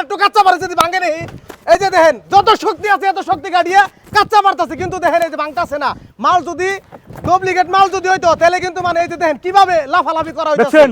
একটু কাঁচা মারে যদি ভাঙে নেই। এই যে দেখেন যত শক্তি আছে এত শক্তি কাটিয়ে কাঁচা মারতেছে কিন্তু দেখেন এই যে ভাঙতেছে না। মাল যদি ডুপ্লিকেট মাল যদি হইতো তাহলে কিন্তু মানে এই যে দেখেন কীভাবে লাফালাফি করা হইতেছে।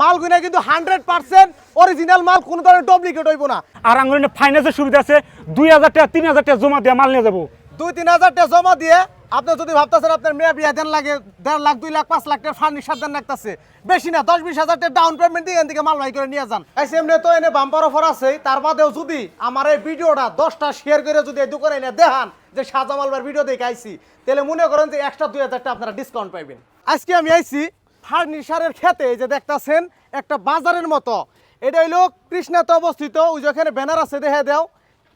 মাল গুনা কিন্তু হান্ড্রেড পার্সেন্ট অরিজিনাল মাল কোনো ধরনের ডুপ্লিকেট হইব না। আর আঙ্গুলিনে ফাইন্যান্সের সুবিধা আছে দুই হাজার টাকা তিন হাজার টাকা জমা দিয়ে মাল নিয়ে যাব। দুই তিন হাজার টাকা জমা দিয়ে আপনি যদি ভাবতেছেন আপনার মেয়ে বিয়ে দেন লাগে, দেড় লাখ, দুই লাখ, পাঁচ লাখ টাকা ফার্নিচার দেন লাগতেছে বেশি না, দশ বিশ হাজার টাকা ডাউন পেমেন্ট দিয়ে এখান থেকে মাল ভাই করে নিয়ে যান। এসে এমনি তো এনে বাম্পার অফার আছে তার বাদেও যদি আমার এই ভিডিওটা দশটা শেয়ার করে যদি এই দোকানে এনে দেখান যে শাহজামাল ভাইয়ের ভিডিও দেখে আইছি, তাহলে মনে করেন যে এক্সট্রা দুই হাজার টাকা আপনারা ডিসকাউন্ট পাইবেন। আজকে আমি আইছি ফার্নিচারের খেতে যে দেখতাছেন, একটা বাজারের মতো। এটা হইল কৃষ্ণাতে অবস্থিত, ওই যেখানে ব্যানার আছে দেখে দেও।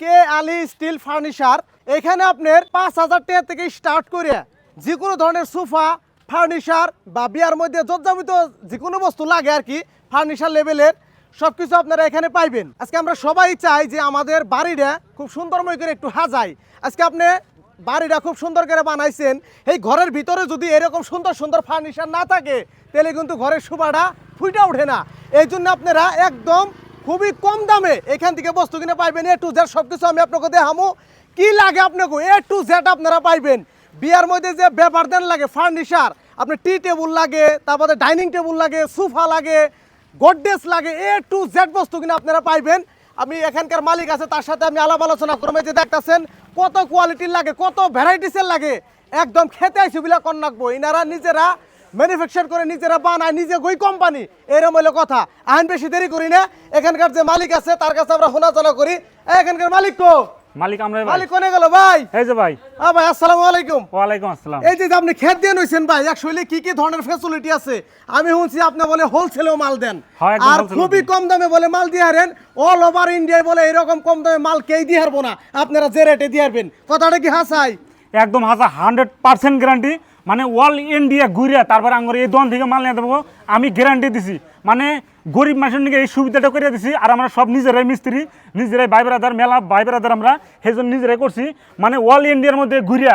কে আলী স্টিল ফার্নিচার এখানে আপনার পাঁচ হাজার টাকা থেকে স্টার্ট করে যে কোনো ধরনের সোফা ফার্নিচার বা বিয়ার মধ্যে যজ্জামিত যে কোনো বস্তু লাগে আর কি ফার্নিচার লেভেলের সব কিছু আপনারা এখানে পাইবেন। আজকে আমরা সবাই চাই যে আমাদের বাড়িটা খুব সুন্দরময় করে একটু হাজাই আজকে আপনি বাড়িটা খুব সুন্দর করে বানাইছেন, এই ঘরের ভিতরে যদি এরকম সুন্দর সুন্দর ফার্নিচার না থাকে, তাহলে কিন্তু ঘরের শোভাটা ফুইটা ওঠে না। এই জন্য আপনারা একদম খুবই কম দামে এখান থেকে বস্তু কিনে পাইবেন এ টু জেড সব কিছু আমি আপনাকে দেখামো। কি লাগে আপনাকে? এ টু জেড আপনারা পাইবেন। বিয়ার মধ্যে যে ব্যাপার দেন লাগে, ফার্নিচার, আপনার টি টেবুল লাগে, তারপরে ডাইনিং টেবুল লাগে, সোফা লাগে, গোড্রেজ লাগে এ টু জেড বস্তু কিনে আপনারা পাইবেন। আমি এখানকার মালিক আছে, তার সাথে আমি আলাপ আলোচনা করব যে দেখতেছেন, কত কোয়ালিটির লাগে, কত ভ্যারাইটিসের লাগে। একদম খেতে আইসি বিলা রাখব ইনারা নিজেরা ম্যানুফ্যাকচার করে নিজেরা বানায় নিজে গই কোম্পানি এরম হলো কথা। আইন বেশি দেরি করি না এখানকার যে মালিক আছে তার কাছে আমরা শোনাচলা করি। এখানকার মালিক তো মালিক আমরা মালিক কোনে গেল ভাই? এই যে ভাই। আ ভাই আসসালামু আলাইকুম। ওয়ালাইকুম আসসালাম। এই যে আপনি খেত দিয়ে নইছেন ভাই অ্যাকচুয়ালি কি কি ধরনের ফ্যাসিলিটি আছে? আমি শুনছি আপনি বলে হোলসেলেও মাল দেন। আর খুবই কম দামে বলে মাল দিয়ে হারেন। অল ওভার ইন্ডিয়ায় বলে এরকম কম দামে মাল কেই দিয়ে হারবো না? আপনারা যে রেটে দিয়ে হারবেন। কথাটা কি হাসাই? একদম হাজার হান্ড্রেড পার্সেন্ট গ্যারান্টি মানে অল ইন্ডিয়া ঘুরে তারপরে আঙ্গুর এই দোকান থেকে মাল নিয়ে দেবো আমি গ্যারান্টি দিছি। মানে গরিব মানুষের এই সুবিধাটা করে দিছি। আর আমরা সব নিজেরাই মিস্ত্রি নিজেরাই ভাই ব্রাদার মেলা ভাই ব্রাদার আমরা সেই জন্য নিজেরাই করছি। মানে অল ইন্ডিয়ার মধ্যে ঘুরিয়া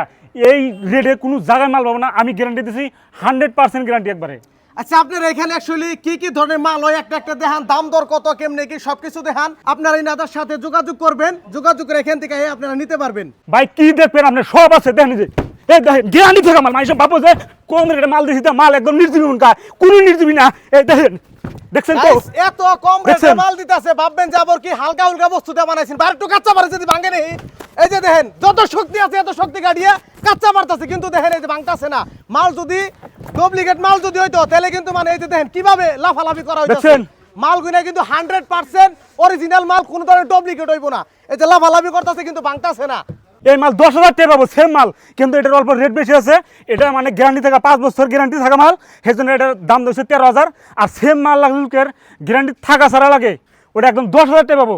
এই রেটে কোনো জায়গায় মাল পাবো না। আমি গ্যারান্টি দিছি হান্ড্রেড পার্সেন্ট গ্যারান্টি একবারে। আচ্ছা আপনার এখানে অ্যাকচুয়ালি কি কি ধরনের মাল হয়? একটা একটা দেখান দাম দর কত কেমনে কি সবকিছু দেখান। আপনারা ইনাদের সাথে যোগাযোগ করবেন। যোগাযোগ করে এখান থেকে আপনারা নিতে পারবেন। ভাই কি দেখবেন? আপনি সব আছে দেখেন এই যে। দেখেন থাকা মাল মানুষ ভাবো যে কোন রেটে মাল দিছি মাল একদম নির্জীবী উনকা কোনো নির্জীবী না। এই দেখেন দেখছেন তো? এত কম রেটে মাল দিতেছে ভাববেন যে আবার কি হালকা হালকা বস্তু দিয়ে বানাইছেন। আর একটু কাঁচা মারে যদি ভাঙে নেই এই যে দেখেন যত শক্তি আছে এত শক্তি কাটিয়ে কাঁচা মারতাছে কিন্তু দেখেন এই যে ভাঙতাছে না। মাল যদি ডুপ্লিকেট মাল যদি হইতো তাহলে কিন্তু মানে এই যে দেখেন কীভাবে লাফালাফি করা হইতাছে? মাল গুনে কিন্তু হান্ড্রেড পার্সেন্ট অরিজিনাল মাল কোনো ধরনের ডুপ্লিকেট হইব না। এই যে লাফালাফি করতেছে কিন্তু ভাঙতাছে না। এই মাল দশ হাজার টাকা পাবো সেম মাল। কিন্তু এটার অল্প রেট বেশি আছে। এটা মানে গ্যারান্টি থাকা পাঁচ বছর গ্যারান্টি থাকা মাল। সেই জন্য এটার দাম দিচ্ছে তেরো হাজার। আর সেম মাল লাগলে লোকের গ্যারান্টি থাকা ছাড়া লাগে। ওটা একদম দশ হাজার টাকা পাবো।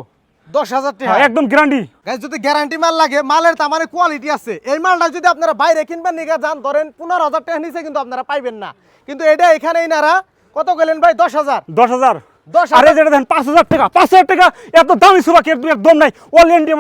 দশ হাজার টাকা? হ্যাঁ, একদম গ্যারান্টি যদি গ্যারান্টি মাল লাগে মালের তার মানে কোয়ালিটি আছে। এই মালটা যদি আপনারা বাইরে কিনবেন নিগা যান ধরেন পনেরো হাজার টাকা নিচে কিন্তু আপনারা পাইবেন না। কিন্তু এটা এখানে ইনারা কত গেলেন ভাই? দশ হাজার। দশ হাজার। দশ আরে হাজার? যেটা দেন পাঁচ হাজার টাকা পাঁচ হাজার টাকা এত দামি সুবা কে দম নাই। অল ইন্ডিয়া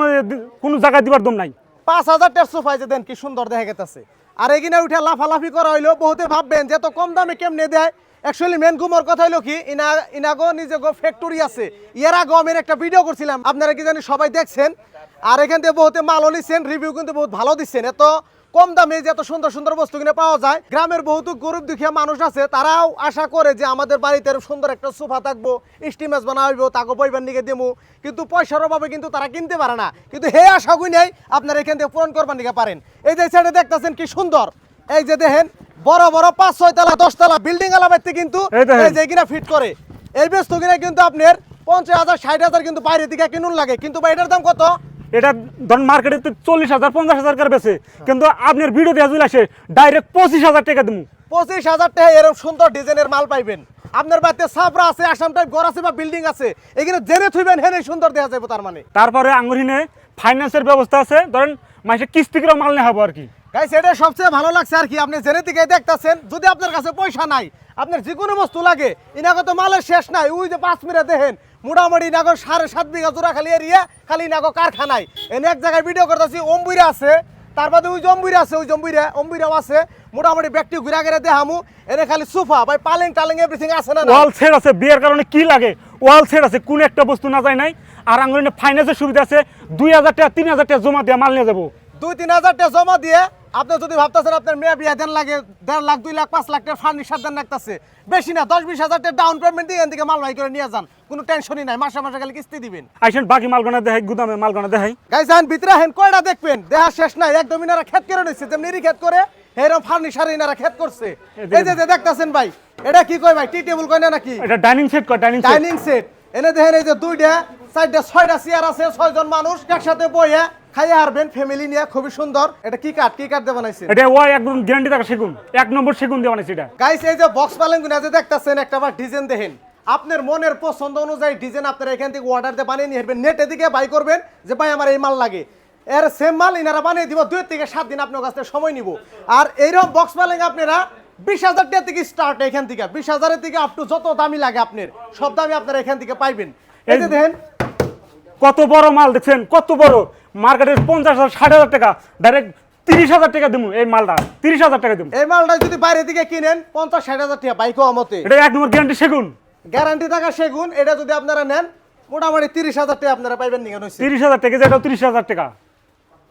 কোনো জায়গায় দিবার দম নাই। পাঁচ হাজার টাকার পাইছে, দেন কি সুন্দর দেখা গেতেছে। আর এগিনে উঠে লাফালাফি করা হইল, বহুতে ভাববেন যে এত কম দামে কেমনে দেয়? অ্যাকচুয়ালি মেন গুমর কথা হইল কি, ইনা, ইনাগো নিজে গো ফ্যাক্টরি আছে। এর আগে আমি একটা ভিডিও করছিলাম, আপনারা কি জানি সবাই দেখছেন? আর এখান থেকে বহুতে মাল নিচ্ছেন রিভিউ কিন্তু বহুত ভালো দিচ্ছেন। এত কম দামে যে এত সুন্দর সুন্দর বস্তু কিনে পাওয়া যায় গ্রামের বহুত গরিব দুঃখীয়া মানুষ আছে তারাও আশা করে যে আমাদের বাড়িতে সুন্দর একটা সোফা থাকব স্টিমাস বানা হইব তাকে পয়বার নিকে দেবো কিন্তু পয়সার অভাবে কিন্তু তারা কিনতে পারে না। কিন্তু হে আশা করি নেই আপনারা এখান থেকে পূরণ করবার নিকে পারেন। এই যে সাইডে দেখতেছেন কি সুন্দর এই যে দেখেন বড় বড় পাঁচ ছয় তালা দশ তালা বিল্ডিং আলাবাইতে কিন্তু এই যে কিনা ফিট করে। এই বস্তু কিনা কিন্তু আপনার পঞ্চাশ হাজার ষাট হাজার কিন্তু বাইরে দিকে কিনুন লাগে। কিন্তু এটার দাম কত? এটা ধরুন মার্কেটে তো চল্লিশ হাজার পঞ্চাশ হাজার করে বেছে কিন্তু আপনার ভিডিও দেওয়া চলে আসে ডাইরেক্ট পঁচিশ হাজার টাকা দেবো পঁচিশ হাজার টাকা এরকম সুন্দর ডিজাইনের মাল পাইবেন। আপনার বাড়িতে সাবরা আছে আসাম টাইপ ঘর আছে বা বিল্ডিং আছে এখানে জেনে থুইবেন হেনে সুন্দর দেখা যাবে তার মানে। তারপরে আঙ্গুরিনে ফাইন্যান্সের ব্যবস্থা আছে ধরেন মাসে কিস্তি করে মাল নেওয়া হব আর কি। গাইস এটা সবচেয়ে ভালো লাগছে আর কি আপনি জেনে থেকে দেখতেছেন যদি আপনার কাছে পয়সা নাই আপনার যে কোনো বস্তু লাগে ইনাগো তো মালের শেষ নাই ওই যে পাঁচ মিনিট দেখেন মোটামুটি ইনাগো সাড়ে সাত বিঘা জোড়া খালি এরিয়া খালি ইনাগো কারখানায়। এনে এক জায়গায় ভিডিও করতেছি অম্বুইরা আছে তার বাদে ওই জম্বুইরা আছে ওই জম্বুইরা অম্বুইরাও আছে। মোটামুটি ব্যক্তি ঘুরা ঘুরে দেখামু এনে খালি সোফা ভাই পালেং টালেং এভরিথিং আছে না? ওয়াল সেট আছে বিয়ের কারণে কি লাগে? ওয়াল সেট আছে কোন একটা বস্তু না যায় নাই। আর আঙ্গুর ফাইন্যান্সের সুবিধা আছে দুই হাজার টাকা তিন হাজার টাকা জমা দিয়ে মাল নিয়ে যাব। দুই তিন হাজার টাকা জমা দিয়ে আপনি যদি ভাবতেছেন আপনার মেয়ে বিয়ে দেন লাগে দেড় লাখ দুই লাখ পাঁচ লাখ টাকা ফার্নিচার দেন লাগতেছে। বেশি না দশ বিশ হাজার টাকা ডাউন পেমেন্ট দিয়ে এখান থেকে মাল ভাই করে নিয়ে যান। কোনো টেনশনই নাই মাসে মাসে খালি কিস্তি দিবেন। আইসেন বাকি মালগোনা দেখাই গুদামে মালগোনা দেখাই। গাইস ভিতরে হেন কয়টা দেখবেন? দেহা শেষ নাই একদম ইনারা খেত করে নিচ্ছে যেমনি এরই ক্ষেত করে এরকম ফার্নিচার ইনারা ক্ষেত করছে। এই যে যে দেখতাছেন ভাই এটা কি কয় ভাই টি টেবিল কয় না নাকি? এটা ডাইনিং সেট কয় ডাইনিং সেট ডাইনিং সেট এনে দেখেন এই যে দুইটা চারটা ছয়টা চেয়ার আছে ছয়জন মানুষ একসাথে বইয়ে খাইয়ে হারবেন ফ্যামিলি নিয়ে খুবই সুন্দর। এটা কি কাঠ কি কাঠ দিয়ে বানাইছে এটা ওয়াই একদম গ্যারান্টি থাকা সেগুন। এক নম্বর সেগুন দিয়ে বানাইছি এটা। গাইস এই যে বক্স পালেন গুনা যে দেখতাছেন একটা বার ডিজাইন দেখেন। আপনার মনের পছন্দ অনুযায়ী ডিজাইন আপনারা এখান থেকে অর্ডার দিয়ে বানিয়ে নিয়ে আসবেন। নেটে দিকে বাই করবেন যে ভাই আমার এই মাল লাগে। এর সেম মাল ইনারা বানিয়ে দিব দুই থেকে সাত দিন আপনার কাছ থেকে সময় নিব। আর এইরকম বক্স পালেন আপনারা বিশ হাজার টাকা থেকে স্টার্ট এখান থেকে। বিশ হাজারের থেকে আপ টু যত দামি লাগে আপনার সব দামি আপনারা এখান থেকে পাইবেন। এই যে দেখেন। কত বড় মাল দেখছেন? কত বড়? মার্কেটের পঞ্চাশ হাজার ষাট হাজার টাকা ডাইরেক্ট তিরিশ হাজার টাকা দেবো এই মালটা তিরিশ হাজার টাকা দেবো এই মালটা যদি বাইরে থেকে কিনেন পঞ্চাশ ষাট হাজার টাকা বাইক মতে এটা এক নম্বর গ্যারান্টি সেগুন। গ্যারান্টি থাকা সেগুন এটা যদি আপনারা নেন মোটামুটি তিরিশ হাজার টাকা আপনারা পাইবেন নিয়ে তিরিশ হাজার টাকা যেটা তিরিশ হাজার টাকা।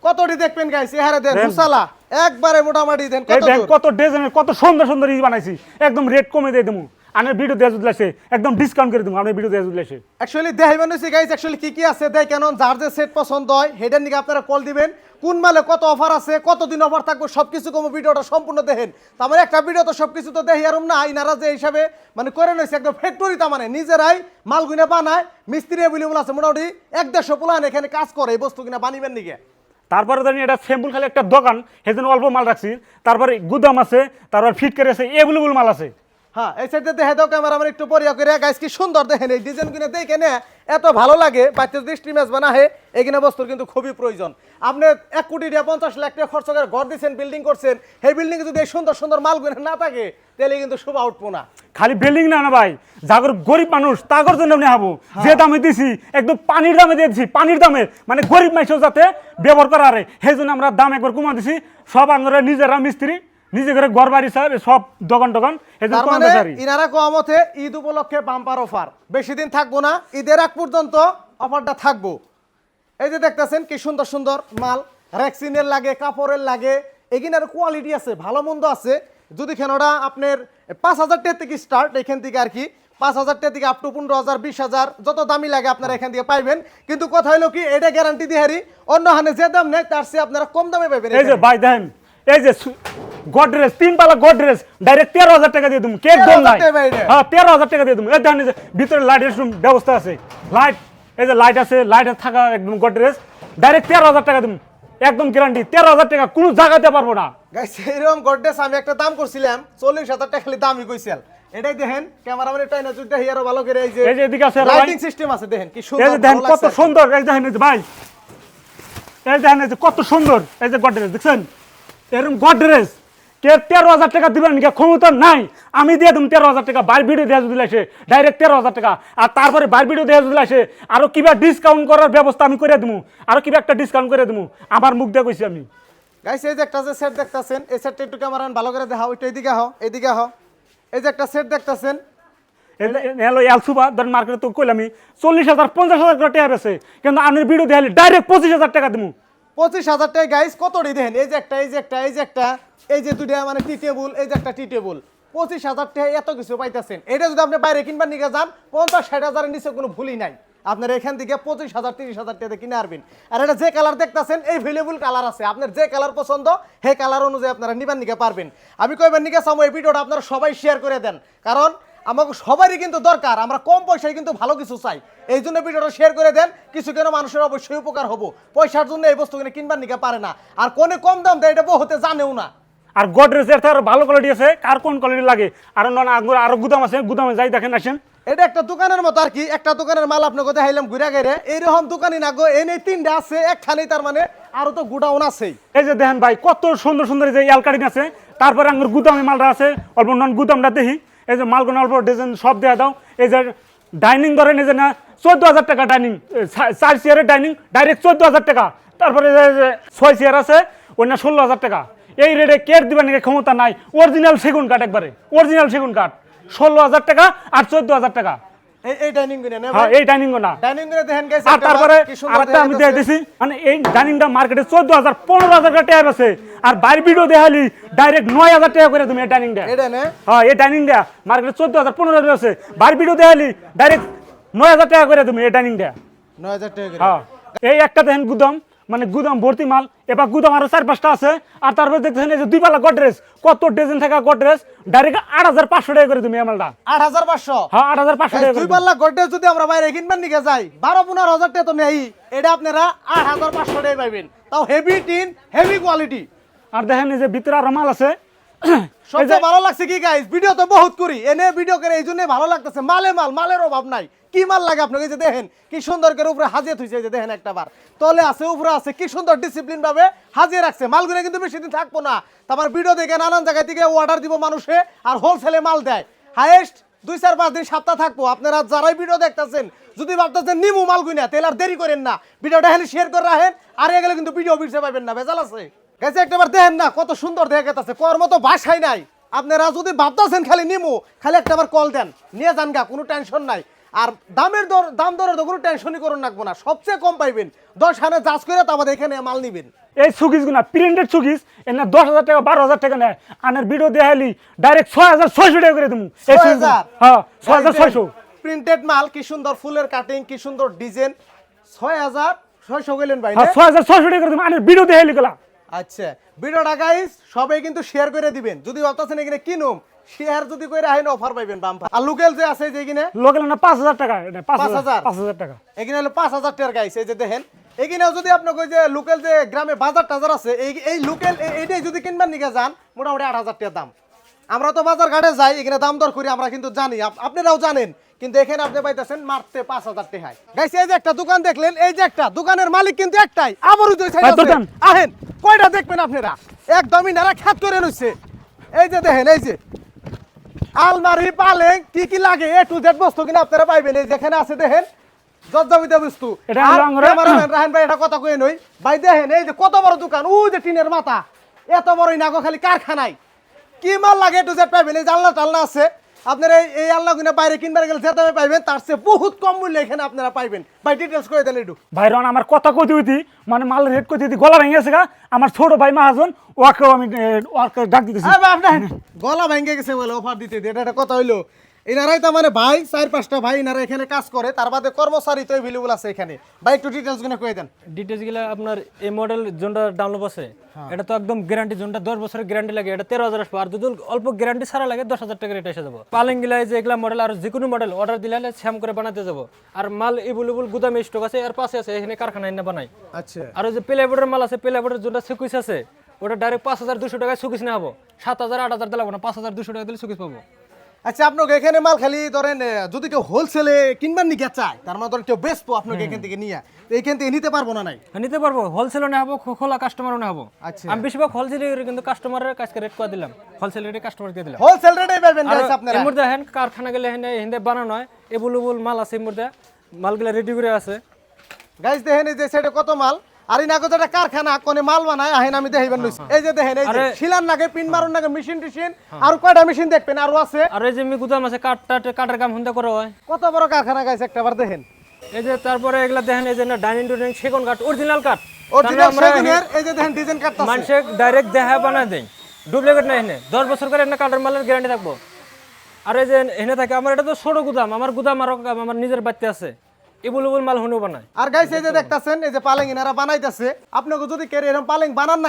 কতটি দেখবেন গাইছি হারে দেন। মুসালা একবারে মোটামুটি দেন কত কত ডিজাইনের কত সুন্দর সুন্দর বানাইছি একদম রেট কমে দিয়ে দেবো আনের ভিডিও দেওয়া যদি আসে একদম ডিসকাউন্ট করে দেবো আপনার ভিডিও দেওয়া যদি আসে অ্যাকচুয়ালি দেখাইবেন হচ্ছে গাইস অ্যাকচুয়ালি কি কি আছে দেয় কেন? যার যে সেট পছন্দ হয় হেডের নিকে আপনারা কল দিবেন। কোন মালে কত অফার আছে কতদিন অফার থাকবে সব কিছু কম ভিডিওটা সম্পূর্ণ দেখেন। তার মানে একটা ভিডিও তো সব কিছু তো দেখি আর না ইনারা যে হিসাবে মানে করে নিয়েছে একদম ফ্যাক্টরি তার মানে। নিজেরাই মাল গুনে বানায় মিস্ত্রি অ্যাভেলেবল আছে মোটামুটি এক দেড়শো পোলান এখানে কাজ করে এই বস্তু কিনা বানিবেন নিকে। তারপরে ধরেন এটা স্যাম্পল খালি একটা দোকান সেজন্য অল্প মাল রাখছি। তারপরে গুদাম আছে তারপর ফিট করে আছে এভেলেবল মাল আছে। হ্যাঁ এই সাইডে দেখে দাও ক্যামেরা আমার একটু পরিয়া করে গাইস কি সুন্দর দেখেন এই ডিজাইন কিনে দেখে নে এত ভালো লাগে। বাচ্চা যদি স্ট্রিমেজ বানা হে এখানে বস্তুর কিন্তু খুবই প্রয়োজন। আপনি এক কোটি টাকা পঞ্চাশ লাখ টাকা খরচ করে ঘর দিচ্ছেন বিল্ডিং করছেন সেই বিল্ডিং যদি এই সুন্দর সুন্দর মাল গুনে না থাকে তাহলে কিন্তু শুভ উঠবো না। খালি বিল্ডিং না না ভাই জাগর গরিব মানুষ তাগর জন্য আমি হব যে দামে দিছি একদম পানির দামে দিয়ে দিছি পানির দামে। মানে গরিব মানুষও যাতে ব্যবহার করা আরে সেই জন্য আমরা দাম একবার কমা দিছি। সব আঙ্গরে নিজেরা মিস্ত্রি নিজে করে ঘর বাড়ি স্যার সব দোকান টোকান মানে। ইনারা কমতে ঈদ উপলক্ষে বাম্পার অফার বেশি দিন থাকব না ঈদের আগ পর্যন্ত অফারটা থাকব এই যে দেখতেছেন কি সুন্দর সুন্দর মাল রেক্সিনের লাগে কাপড়ের লাগে এগিনার কোয়ালিটি আছে ভালো মন্দ আছে যদি খেনোটা আপনার পাঁচ হাজার টাকা থেকে স্টার্ট এখান থেকে আর কি পাঁচ হাজার টাকা থেকে আপ টু পনেরো হাজার বিশ হাজার যত দামি লাগে আপনারা এখান থেকে পাইবেন কিন্তু কথা হলো কি এটা গ্যারান্টি দিয়ে হারি অন্য হানে যে দাম নেই তার চেয়ে আপনারা কম দামে পাইবেন এই যে। ভাই দেখেন এই যে গডরেজ তিন পালা গডরেজ ডাইরেক্ট তেরো হাজার টাকা দিয়ে দেবো কেক দম নাই হ্যাঁ তেরো হাজার টাকা দিয়ে দেবো এই দেখেন ভিতরে লাইট ব্যবস্থা আছে লাইট এই যে লাইট আছে লাইট থাকা একদম গডরেজ ডাইরেক্ট তেরো হাজার টাকা দেবো একদম গ্যারান্টি তেরো হাজার টাকা কোনো জায়গাতে পারব না গাইস এরকম গডরেজ আমি একটা দাম করছিলাম চল্লিশ হাজার টাকা খালি দামই কইছিল এটাই দেখেন ক্যামেরাম্যান এটা না ভালো করে এই যে এই যে এদিকে আছে লাইটিং সিস্টেম আছে দেখেন কি এই যে দেখেন কত সুন্দর এই দেখেন ভাই এই দেখেন কত সুন্দর এই যে গডরেজ দেখছেন এরকম গডরেজ কে তেরো হাজার টাকা দিবেন নাকি ক্ষমতা নাই আমি দিয়ে দেবো তেরো হাজার টাকা বাইর ভিডিও দেওয়া যদি আসে ডাইরেক্ট তেরো হাজার টাকা। আর তারপরে বাইর ভিডিও দেওয়া যদি আসে আরও কিবা ডিসকাউন্ট করার ব্যবস্থা আমি করে দেবো আরও কিবা একটা ডিসকাউন্ট করে দেবো আমার মুখ দিয়ে কইছি আমি। গাইস এই যে একটা যে সেট দেখতাছেন এই সেটটা একটু ক্যামেরাম্যান ভালো করে দেখাও একটু এদিকে হও এদিকে হও এই যে একটা সেট দেখতাছেন হ্যালো এলসুবা ধরেন মার্কেটে তো কইলাম আমি চল্লিশ হাজার পঞ্চাশ হাজার করে টাকা বেছে কিন্তু আমি ভিডিও দেখালে ডাইরেক্ট পঁচিশ হাজার টাকা দেবো। পঁচিশ হাজার টাকা গাইস কতটি দেখেন? এই যে একটা, এই যে একটা, এই যে একটা, এই যে দুটা মানে টি টেবুল এই যে একটা টি টেবুল পঁচিশ হাজার টাকা এত কিছু পাইতেছেন। এটা যদি আপনি বাইরে কিনবার নিয়ে যান, পঞ্চাশ ষাট হাজারের নিচে কোনো ভুলই নাই। আপনার এখান থেকে পঁচিশ হাজার, তিরিশ হাজার টাকা কিনে আরবেন আর এটা যে কালার দেখতাছেন এভেলেবল কালার আছে। আপনার যে কালার পছন্দ, সেই কালার অনুযায়ী আপনারা নিবার নিকে পারবেন। আমি কইবার নিকে সামো এই ভিডিওটা আপনারা সবাই শেয়ার করে দেন। কারণ আমাকে সবারই কিন্তু দরকার আমরা কম পয়সায় কিন্তু ভালো কিছু চাই। এই জন্য ভিডিওটা শেয়ার করে দেন কিছু কেন মানুষের অবশ্যই উপকার হব। পয়সার জন্য এই বস্তু কিনে কিনবার নিকে পারে না। আর কোনে কম দাম দেয় এটা বহুতে জানেও না। আর গডরেজ এর আরও ভালো কোয়ালিটি আছে কার কোন কোয়ালিটি লাগে? আর নন আগুর আরও গুদাম আছে গুদামে যাই দেখেন আসেন। এটা একটা দোকানের মতো আর কি একটা দোকানের মাল আপনাকে দেখাইলাম ঘুরে গেলে এইরকম দোকানই না গো এনে তিনটা আছে একখানেই তার মানে আরও তো গুডাউন আছেই। এই যে দেখেন ভাই কত সুন্দর সুন্দর যে এলকাটিন আছে তারপরে আঙ্গুর গুদামে মালটা আছে অল্প নন গুদামটা দেখি। এই যে মালগুন অল্প ডিজাইন সব দেওয়া দাও। এই যে ডাইনিং ধরেন, এই যে না চোদ্দ হাজার টাকা ডাইনিং চার চেয়ারের ডাইনিং, ডাইরেক্ট চোদ্দ হাজার টাকা। তারপরে ছয় চেয়ার আছে, ওই না ষোলো হাজার টাকা। এই রেটে কেট দিবেন নাকি ক্ষমতা নাই। অরিজিনাল সেগুন কাঠ একবারে, অরিজিনাল সেগুন কাঠ। ষোলো হাজার টাকা আর চোদ্দ হাজার টাকা। এই ডাইনিং না? হ্যাঁ এই ডাইনিং না। ডাইনিং দেখেন গাইস আর তারপরে আরেকটা আমি দেখে দিছি। মানে এই ডাইনিংটা মার্কেটে চোদ্দ হাজার পনেরো হাজার আছে। আর বাইরের ভিডিও দেখালি ডাইরেক্ট নয় হাজার টাকা করে তুমি এই ডাইনিংটা এটা না? হ্যাঁ এই ডাইনিংটা মার্কেটে আছে। বাইরের ভিডিও দেখালি ডাইরেক্ট নয় হাজার টাকা করে তুমি এই ডাইনিংটা 9000 টাকা করে। হ্যাঁ। এই একটা দেখেন গুদাম। মানে গুদাম ভর্তি মাল। এবার গুদাম আরও চার পাঁচটা আছে আর তারপরে দেখতেছেন এই যে দুই পালা গডরেজ কত ডজন থাকা গডরেজ ডাইরেক্ট আট হাজার পাঁচশো টাকা করে তুমি মালটা। 8500 হ্যাঁ আট হাজার পাঁচশো টাকা দুই। পাল্লা গড্ডে যদি আমরা বাইরে কিনবেন নিকে যাই বারো পনেরো হাজার টাকা তো নেই। এটা আপনারা আট হাজার পাঁচশো টাকা পাইবেন। তাও হেভি টিন হেভি কোয়ালিটি আর দেখেন এই যে ভিতরে আরও মাল আছে। সবচেয়ে ভালো লাগছে কি গাইস ভিডিও তো বহুত করি। এনে ভিডিও করে এই জন্য ভালো লাগতেছে। মালে মাল মালের অভাব নাই। কি মাল লাগে আপনাকে যে দেখেন, কি সুন্দর করে উপরে হাজিয়ে থুইছে যে দেখেন একটা বার। তলে আছে, উপরে আছে, কি সুন্দর ডিসিপ্লিন ভাবে হাজিয়ে রাখছে। মালগুলো কিন্তু বেশি দিন থাকব না। তারপর ভিডিও দেখে নানান জায়গা থেকে অর্ডার দিব মানুষে আর হোলসেলে মাল দেয়। হাইয়েস্ট দুই, চার, পাঁচ দিন সপ্তাহ থাকব। আপনারা যারাই ভিডিও দেখতেছেন, যদি ভাবতেছেন নিমু মাল গুইনা, তাহলে আর দেরি করেন না। ভিডিওটা খালি শেয়ার করে রাখেন, আর গেলে কিন্তু ভিডিও বিরছে পাবেন না। ভেজাল আছে। গেছে একটাবার দেখেন না, কত সুন্দর দেখা গেছে কর মতো বাসাই নাই। আপনারা যদি ভাবতেছেন খালি নিমু, খালি একটাবার কল দেন। নিয়ে যান গা, কোনো টেনশন নাই। আর দামের দর দাম দরের তো কোনো টেনশনই করুন রাখব না সবচেয়ে কম পাইবেন। দশ হানে চাষ করে তারপর এখানে মাল নিবেন। এই সুকিস গুনা প্রিন্টেড সুকিস এনে দশ হাজার টাকা বারো হাজার টাকা নেয়। আনের ভিডিও দেখালি ডাইরেক্ট ছয় হাজার ছয়শো টাকা করে ছয় হাজার? হ্যাঁ ছয় হাজার ছয়শো। প্রিন্টেড মাল কি সুন্দর ফুলের কাটিং কি সুন্দর ডিজাইন ছয় হাজার ছয়শো গেলেন ভাই হ্যাঁ ছয় হাজার ছয়শো টাকা করে তুমি আনের ভিডিও দেখালি গেলা। আচ্ছা ভিডিওটা গাইস সবাই কিন্তু শেয়ার করে দিবেন। যদি ভাবতেছেন এখানে কিনুম। শেয়ার যদি করে আহেন অফার পাইবেন বাম্পার আর লোকাল যে আছে যে কিনে? লোকাল না পাঁচ হাজার টাকা এটা পাঁচ পাঁচ হাজার। হাজার? পাঁচ হাজার টাকা। এখানে হলো পাঁচ হাজার টাকার গাইস এই যে দেখেন। এখানেও যদি আপনাকে ওই যে লোকাল যে গ্রামে বাজার টাজার আছে এই এই লোকাল এইটাই যদি কিনবার নিকে যান মোটামুটি আট হাজার টাকা দাম। আমরা তো বাজার ঘাটে যাই এখানে দাম দর করি আমরা কিন্তু জানি আপ- আপনারাও জানেন। কিন্তু এখানে আপনি পাইতেছেন মারতে পাঁচ হাজার টাকায়। গাইস এই যে একটা দোকান দেখলেন এই যে একটা দোকানের মালিক কিন্তু একটাই। আবারও দুই সাইড। আহেন কয়টা দেখবেন আপনারা? একদমই নারা খ্যাত করে রয়েছে এই যে দেখেন এই যে। আলমারি পালেং কি কি লাগে এ টু জেড বস্তু কিনা আপনারা পাইবেন? এই যেখানে আছে দেখেন জজ্জাবিতে বস্তু। এটা রাহেন ভাই এটা কথা কয়ে নই। ভাই দেখেন এই যে কত বড় দোকান ওই যে টিনের মাথা। এত বড় নাগো খালি কারখানায়। কি মাল লাগে এ টু জেড পাইবেন? এই জানলা টালনা আছে। আপনারা এই- আল্লাহ গুনা বাইরে কিনবার গেলে দামে পাইবেন তার চেয়ে বহুত কম মূল্য এখানে আপনারা পাইবেন। ভাই ডিটেলস করে দেন একটু? ভাই রন আমার কথা কইতে হইতি মানে মাল রেট কইতে হইতি গলা ভেঙে গেছে গা। আমার ছোট ভাই মাহাজন ওকে আমি ওয়াকে ওকে ডাক দিতেছি। আরে আপনি গলা ভেঙে গেছে বলে অফার দিতে এটা একটা কথা হইল। এনারাই তো মানে ভাই চার পাঁচটা ভাই এনারা এখানে কাজ করে তার বাদে কর্মচারী তো এভেলেবল আছে এখানে। ভাই একটু ডিটেলসগুলো কয়ে দেন। ডিটেলসগুলো আপনার এই মডেল জোনটা ডাউনলোড আছে হ্যাঁ। এটা তো একদম গ্যারান্টি জোনটা দশ বছরের গ্যারান্টি লাগে এটা তেরো হাজার আসবে। আর যদি অল্প গ্যারান্টি ছাড়া লাগে দশ হাজার টাকা রেট এসে যাব। পালিং গিলা যে এগুলা মডেল আর যে কোনো মডেল অর্ডার দিলে শ্যাম করে বানাতে যাব। আর মাল এভেলেবল গুদামে স্টক আছে আর পাশে আছে এখানে কারখানায় না বানাই। আচ্ছা। আর ওই যে প্লেবোর্ডের মাল আছে প্লেবোর্ডের জোনটা সুকুইস আছে ওটা ডাইরেক্ট পাঁচ হাজার দুশো টাকায় সুকিস না হব। সাত হাজার আট হাজার দিলে না পাঁচ হাজার দুশো টাকা দিলে সুকিস পাবো। আচ্ছা আপনাকে এখানে মাল খালি ধরেন যদি কেউ হোলসেলে কিনবার নিকে চায় তার মানে ধরেন কেউ বেচবো আপনাকে এখান থেকে নিয়ে তো এইখান থেকে নিতে পারব না নাই? হ্যাঁ, নিতে পারব। হোলসেলও না হব খোলা কাস্টমারও না হব। আচ্ছা। আমি বেশিরভাগ হোলসেল কিন্তু কাস্টমারের কাছকে রেট করে দিলাম। হোলসেল রেটে কাস্টমার দিয়ে দিলাম। হোলসেল রেটে পাবেন guys আপনারা। মধ্যে হেন কারখানা গেলে হেন হিন্দে বানানো হয় এবুলুবুল মাল আছে মধ্যে মালগুলা রেডি করে আছে। গাইস দেখেন এই যে সাইডে কত মাল? আর নাগো যেটা কারখানা কোনে মাল বানায় আহেন আমি দেখাইবেন লইছি। এই যে দেখেন এই যে শিলার নাগে পিন মারুন নাগে মেশিন টিশিন আর কয়টা মেশিন দেখবেন? আরও আছে। আর এই যে মি গুদাম আছে কাঠ টাট কাঠের কাম হুন্দা করা হয় কত বড় কারখানা গাইছে একটা দেখেন। এই যে তারপরে এগুলা দেখেন এই যে না ডাইনিং সেগুন কাঠ অরিজিনাল কাঠ। অরিজিনাল সেগুনের এই যে দেখেন ডিজাইন কাটতাছে মানুষে ডাইরেক্ট দেখা বানায় দেয়। ডুপ্লিকেট না এনে দশ বছর করে এনে কাঠের মালের গ্যারান্টি থাকব। আর এই যে এনে থাকে আমার এটা তো ছোট গুদাম আমার গুদাম আরও আমার নিজের বাড়িতে আছে। এবুলুবুল মাল বানায়। আর এই যে দেখতাছেন এই যে পালেং এনারা বানাইতাছে আপনাকে যদি এরকম পালেং বানান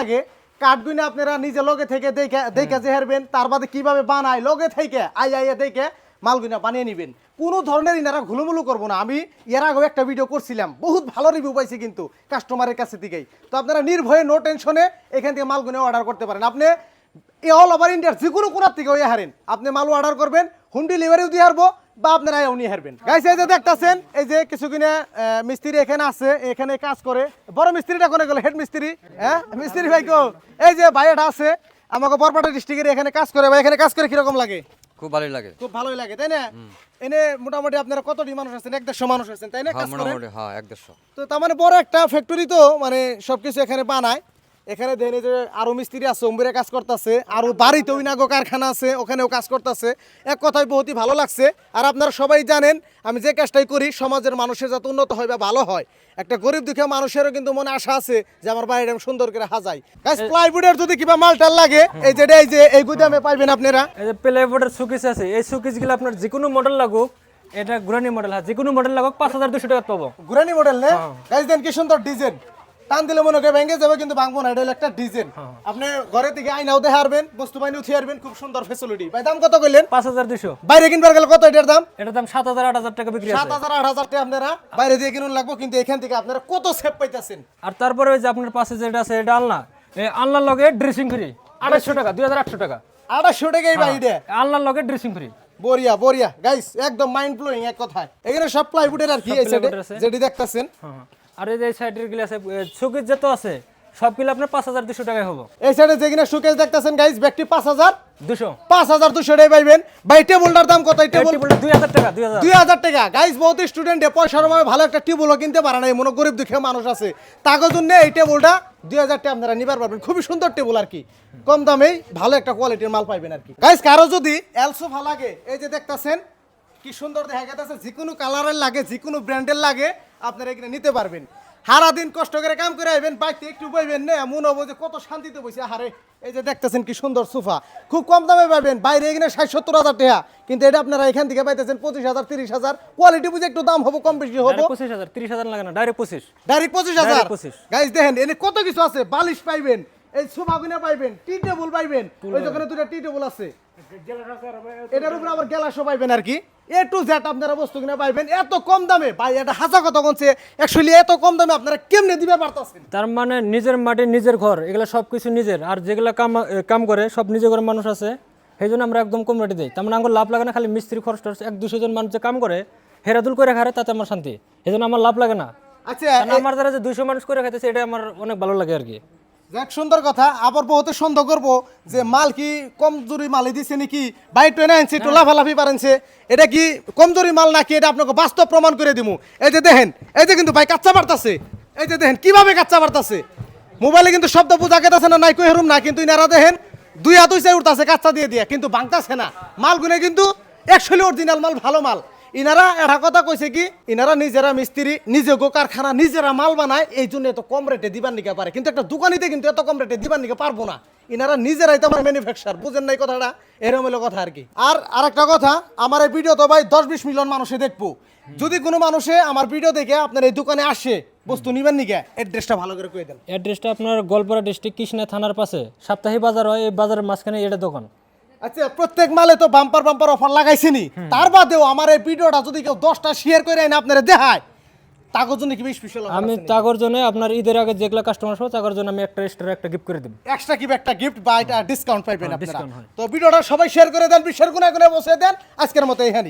আপনারা নিজে লগে থেকে দেখে দেখে যে হারবেন তার বাদে কীভাবে বানায় লগে থেকে আই আইয়া দেখে মালগুনা বানিয়ে নিবেন। কোনো ধরনের ইনারা ঘুলুমুলু করব না। আমি এর আগেও একটা ভিডিও করছিলাম বহুত ভালো রিভিউ পাইছি কিন্তু কাস্টমারের কাছে থেকেই। তো আপনারা নির্ভয়ে নো টেনশনে এখান থেকে মালগুনা অর্ডার করতে পারেন। আপনি এই অল ওভার ইন্ডিয়ার যে কোনো কোনার থেকে ওই হারেন। আপনি মাল অর্ডার করবেন হোম ডেলিভারিও দিয়ে হারবো বা আপনারা নিয়ে হারবেন। গাইস এই যে দেখতাছেন এই যে কিছু কিনে মিস্ত্রি এখানে আছে এখানে কাজ করে। বড় মিস্ত্রিটা কোনে গেল? হেড মিস্ত্রি হ্যাঁ মিস্ত্রি ভাই কো এই যে ভাই এটা আছে আমাকে বরপাটা ডিস্ট্রিক্টের এখানে কাজ করে ভাই এখানে কাজ করে কীরকম লাগে? খুব ভালোই লাগে। খুব ভালোই লাগে তাই না? এনে মোটামুটি আপনারা কতটি মানুষ আছেন? এক দেড়শো মানুষ আছেন তাই না হ্যাঁ কাজ করে? মোটামুটি হ্যাঁ এক দেড়শো। তো তার মানে বড় একটা ফ্যাক্টরি তো মানে সবকিছু এখানে বানায়। এখানে দেখেন যে আরও মিস্ত্রি আছে উম্বরে কাজ করতেছে আরও বাড়িতে ওইনাগো কারখানা আছে ওখানেও কাজ করতেছে। এক কথায় বহুতই ভালো লাগছে। আর আপনারা সবাই জানেন আমি যে কাজটাই করি সমাজের মানুষের যাতে উন্নত হয় বা ভালো হয় একটা গরিব দুঃখী মানুষেরও কিন্তু মনে আশা আছে যে আমার বাড়িটা আমি সুন্দর করে হাজাই গাছ প্লাইউডের যদি কিবা মালটাল লাগে এই যে এই যে এই গুদামে পাইবেন আপনারা। এই যে প্লে বোর্ডের সুকেস আছে এই সুকেসগুলো আপনার যে কোনো মডেল লাগুক এটা গুরানি মডেল হ্যাঁ যে কোনো মডেল লাগুক পাঁচ হাজার দুশো টাকা পাবো। গুরানি মডেল না? গাইজ দেন কি সুন্দর ডিজাইন টান দিলে মনে করে ভেঙে যাবে কিন্তু ভাঙবো না। এটা একটা ডিজাইন। আপনি ঘরে থেকে আইনাও দেখে হারবেন বস্তু বাহিনী উঠিয়ে হারবেন খুব সুন্দর ফেসিলিটি ভাই দাম কত কইলেন? পাঁচ হাজার দুশো বাইরে কিনবার গেলে কত এটার দাম? এটার দাম সাত হাজার আট হাজার টাকা বিক্রি সাত হাজার আট হাজার টাকা আপনারা বাইরে দিয়ে কিনুন লাগবো কিন্তু এখান থেকে আপনারা কত সেভ পাইতেছেন? আর তারপরে ওই যে আপনার পাশে যেটা আছে এটা আলনা। এই আলনার লগে ড্রেসিং ফ্রি আড়াইশো টাকা দুই হাজার আটশো টাকা। আড়াইশো টাকাই ভাই এটা। আলনার লগে ড্রেসিং ফ্রি বরিয়া বরিয়া গাইস একদম মাইন্ড ব্লোয়িং এক কথায়। এখানে সব প্লাইউডের আর কি। যেটি দেখতাছেন। হ্যাঁ। আর এই যে সাইডেরগুলো আছে সুকেস যত আছে আপনার পাঁচ হাজার দুশো টাকায় হব। এই সাইডে শোকেস দেখতাছেন গাইস ব্যাগটি পাঁচ হাজার। দুশো। পাঁচ হাজার দুশো টাকা পাইবেন। ভাই টেবুলটার দাম কত? টেবুল দুই হাজার টাকা দুই হাজার। টাকা। গাইস বহুত স্টুডেন্টে পয়সার অভাবে ভালো একটা টেবুলও কিনতে পারে না মনে গরিব দুঃখে মানুষ আছে। তাকে জন্য এই টেবুলটা দুই হাজার টাকা আপনারা নিবার পারবেন। খুবই সুন্দর টেবুল আর কি। কম দামেই ভালো একটা কোয়ালিটির মাল পাইবেন আর কি। গাইস কারও যদি এলসোফা লাগে এই যে দেখতাছেন কি সুন্দর দেখা গেছে যে কোনো কালারের লাগে যে কোনো ব্র্যান্ডের লাগে আপনারা এখানে নিতে পারবেন। সারা দিন কষ্ট করে কাম করে আইবেন বাইতে একটু বইবেন না মন হব যে কত শান্তিতে বসে হারে এই যে দেখতেছেন কি সুন্দর সোফা। খুব কম দামে পাবেন বাইরে এখানে ষাট সত্তর হাজার টাকা। কিন্তু এটা আপনারা এখান থেকে পাইতেছেন পঁচিশ হাজার তিরিশ হাজার। কোয়ালিটি বুঝে একটু দাম হব কম বেশি হব। পঁচিশ হাজার তিরিশ হাজার লাগে না ডাইরেক্ট পঁচিশ। ডাইরেক্ট পঁচিশ হাজার? পঁচিশ। গাইজ দেখেন এনে কত কিছু আছে বালিশ পাইবেন এই সোফা গুনা পাইবেন টি টেবুল পাইবেন ওই দোকানে দুটা টি টেবুল আছে। এটার উপরে আবার গ্যালাসও পাইবেন আর কি। এ টু জেড আপনারা বস্তু কিনা পাইবেন। এত কম দামে ভাই এটা হাজার কত কমছে অ্যাকচুয়ালি এত কম দামে আপনারা কেমনে দিবে পারতাছেন? তার মানে নিজের মাটি নিজের ঘর এগুলো সব কিছু নিজের। আর যেগুলো কাম কাম করে সব নিজে করে মানুষ আছে। সেই জন্য আমরা একদম কম রেটে দিই। তার মানে আমার লাভ লাগে না খালি মিস্ত্রি খরচ টরচ। এক দুশো জন মানুষ যে কাম করে হেরাদুল করে খারে তাতে আমার শান্তি। এই জন্য আমার লাভ লাগে না। আচ্ছা আমার দ্বারা যে দুইশো মানুষ করে খাইতেছে এটা আমার অনেক ভালো লাগে আর কি। যাক সুন্দর কথা। আবার বহুতে সন্দেহ করব যে মাল কি কমজোরি মালে দিছে নাকি? বাই টেনে আনছে একটু লাফালাফি পারেনছে এটা কি কমজোরি মাল নাকি? এটা আপনাকে বাস্তব প্রমাণ করে দিমু। এই যে দেখেন এই যে কিন্তু ভাই কাচ্চা বার্তাছে এই যে দেখেন কীভাবে কাচ্চা বার্তাছে মোবাইলে কিন্তু শব্দ বোঝা গেতেছে না নাই কই হেরুম না কিন্তু ইনারা দেখেন দুই হাত উঠতেছে কাচ্চা দিয়ে দিয়ে কিন্তু বাংতাছে না। মাল গুনে কিন্তু একশোলি অরিজিনাল মাল ভালো মাল। ইনারা এটা কথা কইছে কি, ইনারা নিজেরা মিস্ত্রি নিজে গো কারখানা, নিজেরা মাল বানায়, এই জন্য এত কম রেটে দিবার নিকে পারে। কিন্তু একটা দোকানিতে কিন্তু এত কম রেটে দিবার নিকে পারব না। ইনারা নিজেরাই তো আমার ম্যানুফ্যাকচার বুঝেন নাই কথাটা? এরকম হলো কথা আর কি। আর আরেকটা কথা, আমার এই ভিডিও তো ভাই দশ বিশ মিলিয়ন মানুষে দেখব। যদি কোনো মানুষে আমার ভিডিও দেখে আপনার এই দোকানে আসে, বস্তু নিবেন নিকে অ্যাড্রেসটা ভালো করে কয়ে দেন। অ্যাড্রেসটা আপনার গোলপাড়া ডিস্ট্রিক্ট কৃষ্ণা থানার পাশে। সাপ্তাহিক বাজার হয়, এই বাজারের মাঝখানে এটা দোকান। আচ্ছা প্রত্যেক মালে তো বাম্পার বাম্পার অফার লাগাইছেনি। তার বাদেও আমার এই ভিডিওটা যদি কেউ দশটা শেয়ার করে আইন আপনারা দেখায় তাকে জন্য কি স্পেশাল আমি তাগর জন্য আপনার ঈদের আগে যেগুলো কাস্টমার আসবে তাগর জন্য আমি একটা এক্সট্রা একটা গিফট করে দেব। এক্সট্রা গিফট একটা গিফট বা এটা ডিসকাউন্ট পাইবেন আপনারা। তো ভিডিওটা সবাই শেয়ার করে দেন বিশ্বের গুণাগুণে বসে দেন। আজকের মতো এখানেই